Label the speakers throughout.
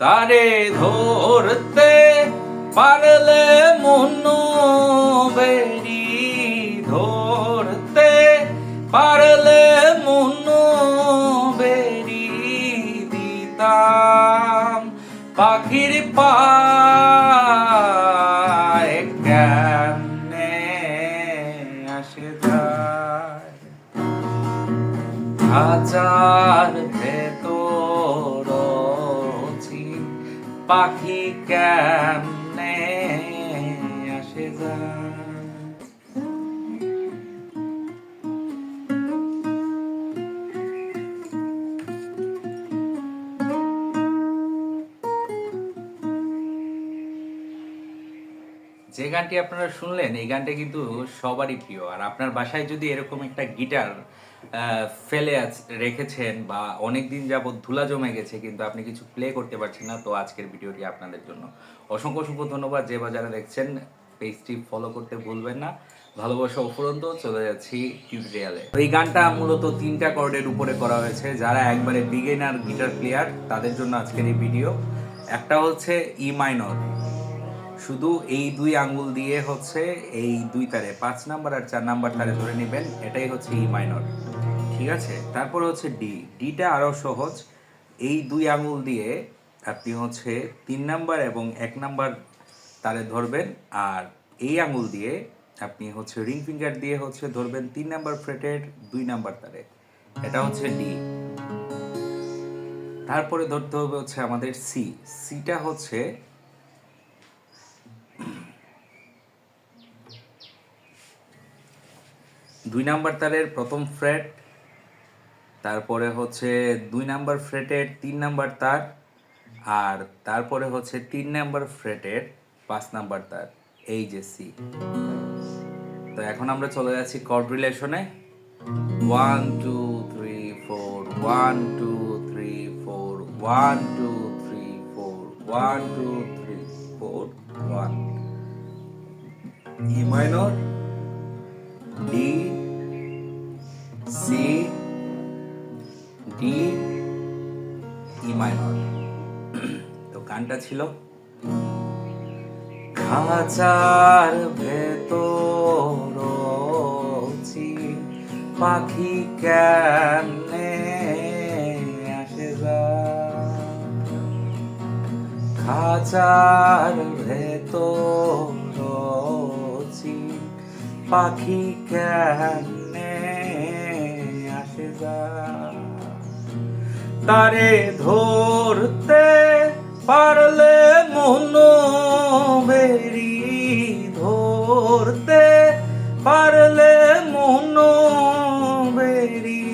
Speaker 1: তারে ধরতে পারলে মনো বেরি ধরতে পারলে মনো বেরি দিতাম। পাখির পায় কেমনে আসে যায়? হাজার পাখি কেমনে আসে যে? গানটি আপনারা শুনলেন, এই গানটা কিন্তু সবারই প্রিয়। আর আপনার বাসায় যদি এরকম একটা গিটার ফেলে রেখেছেন বা অনেক দিন যাবত ধুলা জমে গেছে, কিন্তু আপনি কিছু প্লে করতে পারছেন না, তো আজকের ভিডিওটি আপনাদের জন্য। অসংখ্য অসংখ্য ধন্যবাদ যে বা যারা দেখছেন পেজটি ফলো করতে ভুলবেন না। ভালোবাসা উপরন্ত চলে যাচ্ছি টিউটোরিয়ালে এই গানটা মূলত তিনটা কর্ডের উপরে করা হয়েছে, যারা একবারে বিগিনার গিটার প্লেয়ার তাদের জন্য আজকের এই ভিডিও একটা হচ্ছে ই মাইনর শুধু এই দুই আঙ্গুল দিয়ে হচ্ছে এই দুই তারে, পাঁচ নাম্বার আর চার নাম্বার তারে ধরে নেবেন, এটাই হচ্ছে ই মাইনর ঠিক আছে? তারপর হচ্ছে ডি ডিটা আরও সহজ। এই দুই আঙ্গুল দিয়ে আপনি হচ্ছে তিন নাম্বার এবং এক নাম্বার তারে ধরবেন আর এই আঙ্গুল দিয়ে আপনি হচ্ছে রিং ফিঙ্গার দিয়ে হচ্ছে ধরবেন তিন নাম্বার ফ্রেটের দুই নাম্বার তারে এটা হচ্ছে ডি তারপরে ধরতে হবে হচ্ছে আমাদের সি সিটা হচ্ছে দুই নাম্বার তারের প্রথম ফ্রেট তারপরে হচ্ছে দুই নাম্বার ফ্রেটের তিন নাম্বার তার, আর তারপরে হচ্ছে তিন নাম্বার ফ্রেটের পাঁচ নাম্বার তার, এই যে সি। তো এখন আমরা চলে যাচ্ছি কর্ড রিলেশনে one two three four one two three four one two three four one two three four one E minor D C D E minor তো গানটা ছিল খাঁচার ভেতর পাখি কেমনে আসে খাঁচার ভেতর পাখি কেমনে আসে যায় তারে ধরতে পারলে মনো বেরি ধরতে পারলে মনো বেরি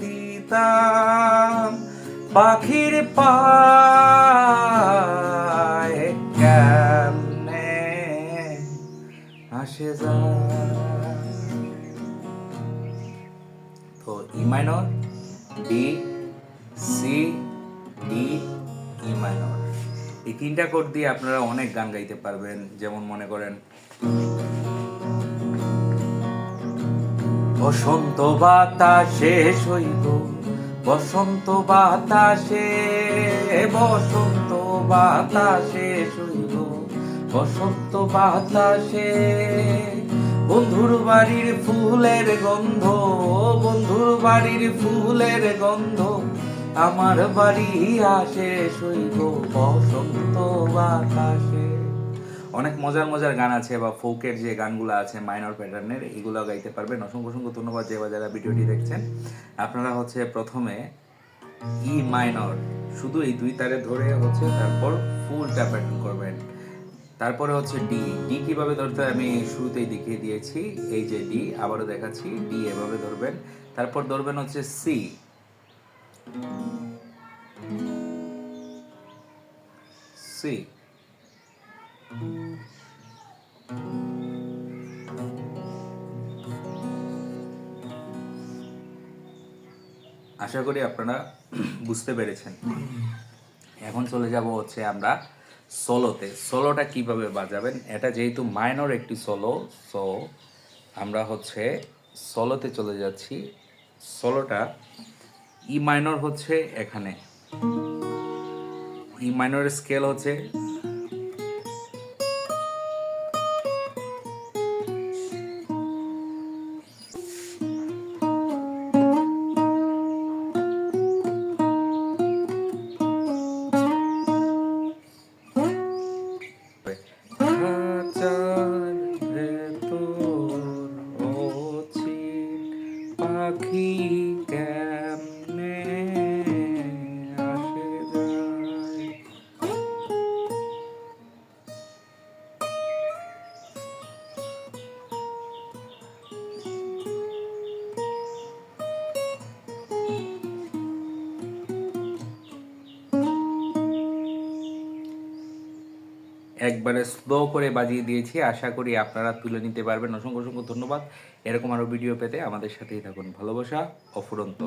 Speaker 1: দিতাম। পাখির পায় কেমনে আসে যায় তো E D C D E minor এই তিনটা কোড দিয়ে আপনারা অনেক গান গাইতে পারবেন। যেমন মনে করেন, বসন্ত বাতাসে বসন্ত বাতাসে বসন্ত বাতাসে বসন্ত বাতাসে। বন্ধুর বাড়ির ফুলের গন্ধ, বন্ধুর বাড়ির ফুলের গন্ধ আমার বাড়ি আসে সইব বসন্ত বাতাসে। অনেক মজার মজার গান আছে বা ফোকের যে গানগুলো আছে, মাইনর প্যাটার্নের, এগুলো গাইতে পারবেন। অসংখ্য অসংখ্য ধন্যবাদ যে বা যারা ভিডিওটি দেখছেন। আপনারা হচ্ছে প্রথমে ই মাইনর, শুধু এই দুই তারে ধরে হচ্ছে তারপর ফুলটা প্যাটার্ন করবেন। তারপরে হচ্ছে ডি। ডি কীভাবে ধরতে আমি শুরুতেই দেখিয়ে দিয়েছি। এই যে ডি, আবারও দেখাচ্ছি। ডি এভাবে ধরবেন। তারপর ধরবেন হচ্ছে সি। সি আশা করি আপনারা বুঝতে পেরেছেন। এখন চলে যাব হচ্ছে আমরা সোলোতে সোলোটা কীভাবে বাজাবেন? এটা যেহেতু মাইনর একটি সোলো সো আমরা হচ্ছে সোলোতে চলে যাচ্ছি। সোলোটা ই মাইনর হচ্ছে এখানে। ই মাইনরের স্কেল হচ্ছে একবারে স্লো করে বাজিয়ে দিয়েছি। আশা করি আপনারা তুলে নিতে পারবেন। অসংখ্য অসংখ্য ধন্যবাদ। এরকম আরও ভিডিও পেতে আমাদের সাথেই থাকুন। ভালোবাসা অফুরন্ত।